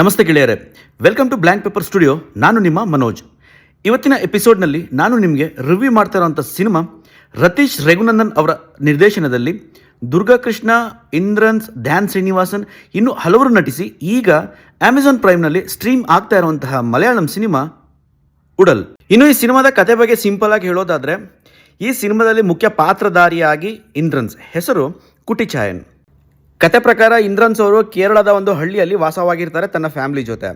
ನಮಸ್ತೆ ಗೆಳೆಯರೆ. Welcome to blank paper studio ನಾನು ನಿಮ್ಮ ಮನೋಜ್. ಇವತ್ತಿನ ಎಪಿಸೋಡ್ನಲ್ಲಿ ನಾನು ನಿಮಗೆ ರಿವ್ಯೂ ಮಾಡ್ತಾ ಇರೋಂಥ ಸಿನಿಮಾ ರತೀಶ್ ರಘುನಂದನ್ ಅವರ ನಿರ್ದೇಶನದಲ್ಲಿ ದುರ್ಗಾಕೃಷ್ಣ ಇಂದ್ರನ್ಸ್, ಧ್ಯಾನ್ ಶ್ರೀನಿವಾಸನ್ ಇನ್ನು ಹಲವರು ನಟಿಸಿ ಈಗ ಅಮೆಝಾನ್ ಪ್ರೈಮ್ನಲ್ಲಿ ಸ್ಟ್ರೀಮ್ ಆಗ್ತಾ ಇರುವಂತಹ ಮಲಯಾಳಂ ಸಿನಿಮಾ ಉಡಲ್. ಇನ್ನು ಈ ಸಿನಿಮಾದ ಕತೆ ಬಗ್ಗೆ ಸಿಂಪಲ್ ಆಗಿ ಹೇಳೋದಾದ್ರೆ ಈ ಸಿನಿಮಾದಲ್ಲಿ ಮುಖ್ಯ ಪಾತ್ರಧಾರಿಯಾಗಿ ಇಂದ್ರನ್ಸ್. ಹೆಸರು ಕುಟಿಚಾಯನ್. ಕತೆ ಪ್ರಕಾರ ಇಂದ್ರನ್ಸ್ ಅವರು ಕೇರಳದ ಒಂದು ಹಳ್ಳಿಯಲ್ಲಿ ವಾಸವಾಗಿರ್ತಾರೆ ತನ್ನ ಫ್ಯಾಮಿಲಿ ಜೊತೆ.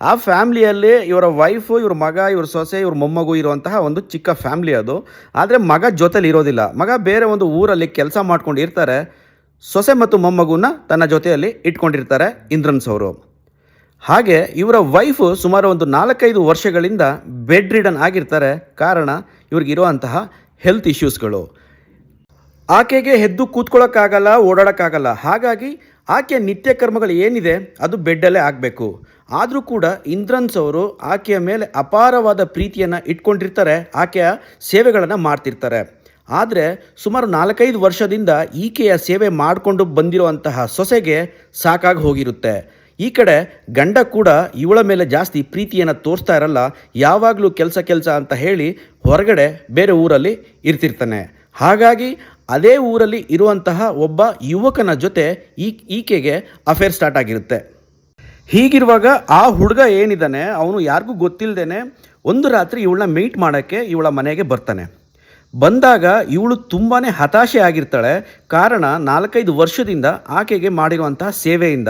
ಆ ಫ್ಯಾಮ್ಲಿಯಲ್ಲಿ ಇವರ ವೈಫು, ಇವ್ರ ಮಗ, ಇವ್ರ ಸೊಸೆ, ಇವ್ರ ಮೊಮ್ಮಗು ಇರುವಂತಹ ಒಂದು ಚಿಕ್ಕ ಫ್ಯಾಮಿಲಿ ಅದು. ಆದರೆ ಮಗ ಜೊತೆಲಿ ಇರೋದಿಲ್ಲ. ಮಗ ಬೇರೆ ಒಂದು ಊರಲ್ಲಿ ಕೆಲಸ ಮಾಡ್ಕೊಂಡು ಇರ್ತಾರೆ. ಸೊಸೆ ಮತ್ತು ಮೊಮ್ಮಗುನ ತನ್ನ ಜೊತೆಯಲ್ಲಿ ಇಟ್ಕೊಂಡಿರ್ತಾರೆ ಇಂದ್ರನ್ಸ್ ಅವರು. ಹಾಗೆ ಇವರ ವೈಫು ಸುಮಾರು ಒಂದು ನಾಲ್ಕೈದು ವರ್ಷಗಳಿಂದ ಬೆಡ್ ರಿಡನ್ ಆಗಿರ್ತಾರೆ. ಕಾರಣ, ಇವ್ರಿಗಿರುವಂತಹ ಹೆಲ್ತ್ ಇಶ್ಯೂಸ್ಗಳು ಆಕೆಗೆ ಹೆದ್ದು ಕೂತ್ಕೊಳ್ಳೋಕ್ಕಾಗಲ್ಲ, ಓಡಾಡೋಕ್ಕಾಗಲ್ಲ. ಹಾಗಾಗಿ ಆಕೆಯ ನಿತ್ಯ ಕರ್ಮಗಳು ಏನಿದೆ, ಅದು ಬೆಡ್ಡಲ್ಲೇ ಆಗಬೇಕು. ಆದರೂ ಕೂಡ ಇಂದ್ರನ್ಸ್ ಅವರು ಆಕೆಯ ಮೇಲೆ ಅಪಾರವಾದ ಪ್ರೀತಿಯನ್ನು ಇಟ್ಕೊಂಡಿರ್ತಾರೆ, ಆಕೆಯ ಸೇವೆಗಳನ್ನು ಮಾಡ್ತಿರ್ತಾರೆ. ಆದರೆ ಸುಮಾರು ನಾಲ್ಕೈದು ವರ್ಷದಿಂದ ಈಕೆಯ ಸೇವೆ ಮಾಡಿಕೊಂಡು ಬಂದಿರುವಂತಹ ಸೊಸೆಗೆ ಸಾಕಾಗಿ ಹೋಗಿರುತ್ತೆ. ಈ ಕಡೆ ಗಂಡ ಕೂಡ ಇವಳ ಮೇಲೆ ಜಾಸ್ತಿ ಪ್ರೀತಿಯನ್ನು ತೋರಿಸ್ತಾ ಇರಲ್ಲ, ಯಾವಾಗಲೂ ಕೆಲಸ ಕೆಲಸ ಅಂತ ಹೇಳಿ ಹೊರಗಡೆ ಬೇರೆ ಊರಲ್ಲಿ ಇರ್ತಿರ್ತಾನೆ. ಹಾಗಾಗಿ ಅದೇ ಊರಲ್ಲಿ ಇರುವಂತಹ ಒಬ್ಬ ಯುವಕನ ಜೊತೆ ಈ ಈಕೆಗೆ ಅಫೇರ್ ಸ್ಟಾರ್ಟ್ ಆಗಿರುತ್ತೆ. ಹೀಗಿರುವಾಗ ಆ ಹುಡುಗ ಏನಿದ್ದಾನೆ ಅವನು ಯಾರಿಗೂ ಗೊತ್ತಿಲ್ಲದೇನೆ ಒಂದು ರಾತ್ರಿ ಇವಳನ್ನ ಮೀಟ್ ಮಾಡೋಕ್ಕೆ ಇವಳ ಮನೆಗೆ ಬರ್ತಾನೆ. ಬಂದಾಗ ಇವಳು ತುಂಬಾ ಹತಾಶೆ ಆಗಿರ್ತಾಳೆ, ಕಾರಣ ನಾಲ್ಕೈದು ವರ್ಷದಿಂದ ಆಕೆಗೆ ಮಾಡಿರುವಂತಹ ಸೇವೆಯಿಂದ.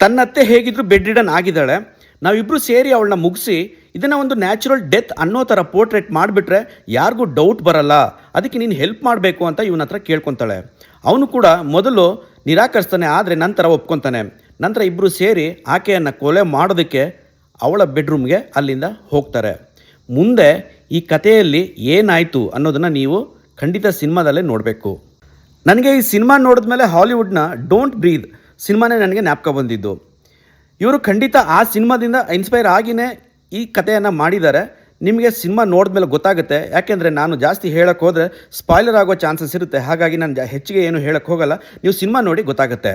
ತನ್ನತ್ತೆ ಹೇಗಿದ್ರು ಬೆಡ್ ಇಡನ್ ಆಗಿದ್ದಾಳೆ. ನಾವಿಬ್ಬರು ಸೇರಿ ಅವಳನ್ನ ಮುಗಿಸಿ ಇದನ್ನು ಒಂದು ನ್ಯಾಚುರಲ್ ಡೆತ್ ಅನ್ನೋ ಥರ ಪೋರ್ಟ್ರೇಟ್ ಮಾಡಿಬಿಟ್ರೆ ಯಾರಿಗೂ ಡೌಟ್ ಬರಲ್ಲ. ಅದಕ್ಕೆ ನೀನು ಹೆಲ್ಪ್ ಮಾಡಬೇಕು ಅಂತ ಇವನ ಹತ್ರ ಕೇಳ್ಕೊತಾಳೆ. ಅವನು ಕೂಡ ಮೊದಲು ನಿರಾಕರಿಸ್ತಾನೆ, ಆದರೆ ನಂತರ ಒಪ್ಕೊತಾನೆ. ನಂತರ ಇಬ್ಬರು ಸೇರಿ ಆಕೆಯನ್ನು ಕೊಲೆ ಮಾಡೋದಕ್ಕೆ ಅವಳ ಬೆಡ್ರೂಮ್ಗೆ ಅಲ್ಲಿಂದ ಹೋಗ್ತಾರೆ. ಮುಂದೆ ಈ ಕಥೆಯಲ್ಲಿ ಏನಾಯಿತು ಅನ್ನೋದನ್ನು ನೀವು ಖಂಡಿತ ಸಿನಿಮಾದಲ್ಲೇ ನೋಡಬೇಕು. ನನಗೆ ಈ ಸಿನಿಮಾ ನೋಡಿದ್ಮೇಲೆ ಹಾಲಿವುಡ್ನ ಡೋಂಟ್ ಬ್ರೀದ್ ಸಿನಿಮಾನೇ ನನಗೆ ಜ್ಞಾಪಕ ಬಂದಿದ್ದು. ಇವರು ಖಂಡಿತ ಆ ಸಿನಿಮಾದಿಂದ ಇನ್ಸ್ಪೈರ್ ಆಗಿನೇ ಈ ಕಥೆಯನ್ನು ಮಾಡಿದ್ದಾರೆ. ನಿಮಗೆ ಸಿನಿಮಾ ನೋಡಿದ್ಮೇಲೆ ಗೊತ್ತಾಗುತ್ತೆ. ಯಾಕೆಂದರೆ ನಾನು ಜಾಸ್ತಿ ಹೇಳಕ್ಕೆ ಹೋದರೆ ಸ್ಪಾಯ್ಲರ್ ಆಗೋ ಚಾನ್ಸಸ್ ಇರುತ್ತೆ. ಹಾಗಾಗಿ ನಾನು ಹೆಚ್ಚಿಗೆ ಏನು ಹೇಳಕ್ಕೆ ಹೋಗಲ್ಲ. ನೀವು ಸಿನಿಮಾ ನೋಡಿ ಗೊತ್ತಾಗುತ್ತೆ.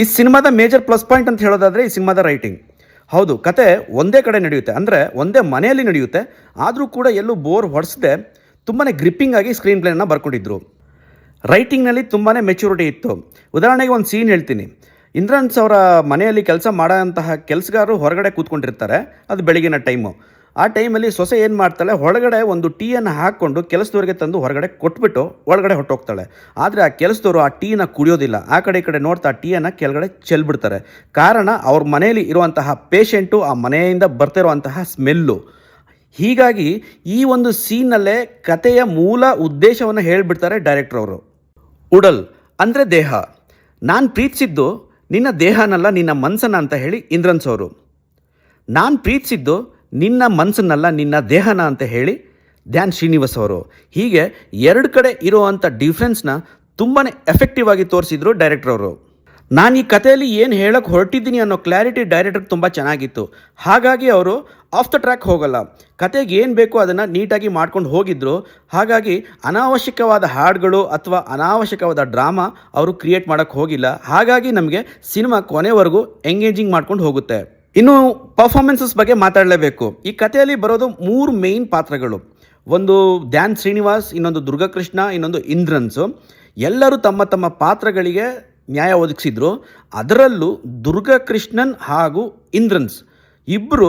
ಈ ಸಿನಿಮಾದ ಮೇಜರ್ ಪ್ಲಸ್ ಪಾಯಿಂಟ್ ಅಂತ ಹೇಳೋದಾದರೆ ಈ ಸಿನಿಮಾದ ರೈಟಿಂಗ್ ಹೌದು, ಕತೆ ಒಂದೇ ಕಡೆ ನಡೆಯುತ್ತೆ. ಅಂದರೆ ಒಂದೇ ಮನೆಯಲ್ಲಿ ನಡೆಯುತ್ತೆ. ಆದರೂ ಕೂಡ ಎಲ್ಲೂ ಬೋರ್ ಹೊಡೆಸದೆ ತುಂಬಾ ಗ್ರಿಪ್ಪಿಂಗ್ ಆಗಿ ಸ್ಕ್ರೀನ್ ಪ್ಲೇನ ಬರ್ಕೊಂಡಿದ್ರು. ರೈಟಿಂಗ್ನಲ್ಲಿ ತುಂಬಾ ಮೆಚುರಿಟಿ ಇತ್ತು. ಉದಾಹರಣೆಗೆ ಒಂದು ಸೀನ್ ಹೇಳ್ತೀನಿ. ಇಂದ್ರನ್ಸ್ ಅವರ ಮನೆಯಲ್ಲಿ ಕೆಲಸ ಮಾಡೋಂತಹ ಕೆಲಸಗಾರರು ಹೊರಗಡೆ ಕೂತ್ಕೊಂಡಿರ್ತಾರೆ. ಅದು ಬೆಳಗಿನ ಟೈಮು ಆ ಟೈಮಲ್ಲಿ ಸೊಸೆ ಏನು ಮಾಡ್ತಾಳೆ? ಹೊರಗಡೆ ಒಂದು ಟೀಯನ್ನು ಹಾಕ್ಕೊಂಡು ಕೆಲಸದವ್ರಿಗೆ ತಂದು ಹೊರಗಡೆ ಕೊಟ್ಬಿಟ್ಟು ಒಳಗಡೆ ಹೊಟ್ಟೋಗ್ತಾಳೆ ಆದರೆ ಆ ಕೆಲಸದವರು ಆ ಟೀನ ಕುಡಿಯೋದಿಲ್ಲ. ಆ ಕಡೆ ಈ ಕಡೆ ನೋಡ್ತಾ ಆ ಟೀಯನ್ನು ಕೆಳಗಡೆ ಚೆಲ್ಬಿಡ್ತಾರೆ. ಕಾರಣ ಅವ್ರ ಮನೆಯಲ್ಲಿ ಇರುವಂತಹ ಪೇಷೆಂಟು ಆ ಮನೆಯಿಂದ ಬರ್ತಿರುವಂತಹ ಸ್ಮೆಲ್ಲು. ಹೀಗಾಗಿ ಈ ಒಂದು ಸೀನಲ್ಲೇ ಕಥೆಯ ಮೂಲ ಉದ್ದೇಶವನ್ನು ಹೇಳಿಬಿಡ್ತಾರೆ ಡೈರೆಕ್ಟರ್ ಅವರು. ಉಡಲ್, ಅಂದರೆ ದೇಹ. ನಾನು ಪ್ರೀತಿಸಿದ್ದು ನಿನ್ನ ದೇಹನಲ್ಲ, ನಿನ್ನ ಮನಸ್ಸನ್ನ ಅಂತ ಹೇಳಿ ಇಂದ್ರನ್ಸ್ ಅವರು. ನಾನು ಪ್ರೀತಿಸಿದ್ದು ನಿನ್ನ ಮನಸ್ಸನ್ನಲ್ಲ ನಿನ್ನ ದೇಹನ ಅಂತ ಹೇಳಿ ಧ್ಯಾನ್ ಶ್ರೀನಿವಾಸ್ ಅವರು. ಹೀಗೆ ಎರಡು ಕಡೆ ಇರುವಂಥ ಡಿಫ್ರೆನ್ಸ್ನ ತುಂಬಾ ಎಫೆಕ್ಟಿವ್ ಆಗಿ ತೋರಿಸಿದ್ರು ಡೈರೆಕ್ಟರ್ ಅವರು. ನಾನು ಈ ಕಥೆಯಲ್ಲಿ ಏನು ಹೇಳಕ್ಕೆ ಹೊರಟಿದ್ದೀನಿ ಅನ್ನೋ ಕ್ಲಾರಿಟಿ ಡೈರೆಕ್ಟರ್ ತುಂಬ ಚೆನ್ನಾಗಿತ್ತು. ಹಾಗಾಗಿ ಅವರು ಆಫ್ ದ ಟ್ರ್ಯಾಕ್ ಹೋಗಲ್ಲ. ಕತೆಗೆ ಏನು ಬೇಕೋ ಅದನ್ನು ನೀಟಾಗಿ ಮಾಡ್ಕೊಂಡು ಹೋಗಿದ್ರು. ಹಾಗಾಗಿ ಅನಾವಶ್ಯಕವಾದ ಹಾಡುಗಳು ಅಥವಾ ಅನಾವಶ್ಯಕವಾದ ಡ್ರಾಮಾ ಅವರು ಕ್ರಿಯೇಟ್ ಮಾಡೋಕ್ಕೆ ಹೋಗಿಲ್ಲ. ಹಾಗಾಗಿ ನಮಗೆ ಸಿನಿಮಾ ಕೊನೆವರೆಗೂ ಎಂಗೇಜಿಂಗ್ ಮಾಡ್ಕೊಂಡು ಹೋಗುತ್ತೆ. ಇನ್ನು ಪರ್ಫಾರ್ಮೆನ್ಸಸ್ ಬಗ್ಗೆ ಮಾತಾಡಲೇಬೇಕು. ಈ ಕಥೆಯಲ್ಲಿ ಬರೋದು ಮೂರು ಮೇಯ್ನ್ ಪಾತ್ರಗಳು. ಒಂದು ಧ್ಯಾನ್ ಶ್ರೀನಿವಾಸ್, ಇನ್ನೊಂದು ದುರ್ಗಾಕೃಷ್ಣ, ಇನ್ನೊಂದು ಇಂದ್ರನ್ಸು. ಎಲ್ಲರೂ ತಮ್ಮ ತಮ್ಮ ಪಾತ್ರಗಳಿಗೆ ನ್ಯಾಯ ಒದಗಿಸಿದ್ರು. ಅದರಲ್ಲೂ ದುರ್ಗಾಕೃಷ್ಣನ್ ಹಾಗೂ ಇಂದ್ರನ್ಸ್ ಇಬ್ಬರು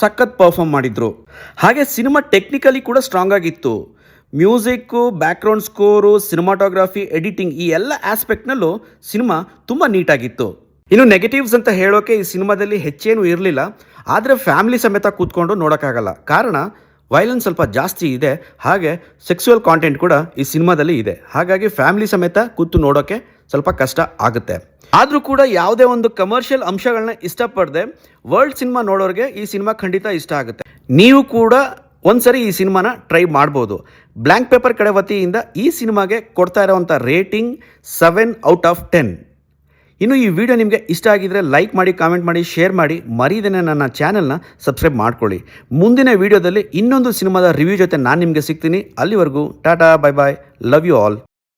ಸಖತ್ ಪರ್ಫಾರ್ಮ್ ಮಾಡಿದರು. ಹಾಗೆ ಸಿನಿಮಾ ಟೆಕ್ನಿಕಲಿ ಕೂಡ ಸ್ಟ್ರಾಂಗ್ ಆಗಿತ್ತು. Music background score cinematography editing ಈ ಎಲ್ಲ ಆಸ್ಪೆಕ್ಟ್ನಲ್ಲೂ ಸಿನಿಮಾ ತುಂಬ ನೀಟಾಗಿತ್ತು ಇನ್ನು ನೆಗೆಟಿವ್ಸ್ ಅಂತ ಹೇಳೋಕೆ ಈ ಸಿನಿಮಾದಲ್ಲಿ ಹೆಚ್ಚೇನು ಇರಲಿಲ್ಲ, ಆದರೆ ಫ್ಯಾಮಿಲಿ ಸಮೇತ ಕೂತ್ಕೊಂಡು ನೋಡೋಕ್ಕಾಗಲ್ಲ. ಕಾರಣ ವೈಲೆನ್ಸ್ ಸ್ವಲ್ಪ ಜಾಸ್ತಿ ಇದೆ, ಹಾಗೆ ಸೆಕ್ಸುವಲ್ ಕಾಂಟೆಂಟ್ ಕೂಡ ಈ ಸಿನಿಮಾದಲ್ಲಿ ಇದೆ. ಹಾಗಾಗಿ ಫ್ಯಾಮಿಲಿ ಸಮೇತ ಕೂತು ನೋಡೋಕ್ಕೆ ಸ್ವಲ್ಪ ಕಷ್ಟ ಆಗುತ್ತೆ. ಆದರೂ ಕೂಡ ಯಾವುದೇ ಒಂದು ಕಮರ್ಷಿಯಲ್ ಅಂಶಗಳನ್ನ ಇಷ್ಟಪಡದೆ ವರ್ಲ್ಡ್ ಸಿನಿಮಾ ನೋಡೋರಿಗೆ ಈ ಸಿನಿಮಾ ಖಂಡಿತ ಇಷ್ಟ ಆಗುತ್ತೆ. ನೀವು ಕೂಡ ಒಂದ್ಸರಿ ಈ ಸಿನಿಮಾನ ಟ್ರೈ ಮಾಡ್ಬೋದು. ಬ್ಲ್ಯಾಂಕ್ ಪೇಪರ್ ಕಡೆ ವತಿಯಿಂದ ಈ ಸಿನಿಮಾಗೆ ಕೊಡ್ತಾ ಇರೋವಂಥ rating seven out of ten ಇನ್ನು ಈ ವಿಡಿಯೋ ನಿಮಗೆ ಇಷ್ಟ ಆಗಿದ್ರೆ ಲೈಕ್ ಮಾಡಿ ಕಾಮೆಂಟ್ ಮಾಡಿ ಶೇರ್ ಮಾಡಿ. ಮರೀದೇನೆ ನನ್ನ ಚಾನೆಲ್ನ ಸಬ್ಸ್ಕ್ರೈಬ್ ಮಾಡ್ಕೊಳ್ಳಿ. ಮುಂದಿನ ವಿಡಿಯೋದಲ್ಲಿ ಇನ್ನೊಂದು ಸಿನಿಮಾದ ರಿವ್ಯೂ ಜೊತೆ ನಾನು ನಿಮಗೆ ಸಿಗ್ತೀನಿ. ಅಲ್ಲಿವರೆಗೂ tata bye bye love you all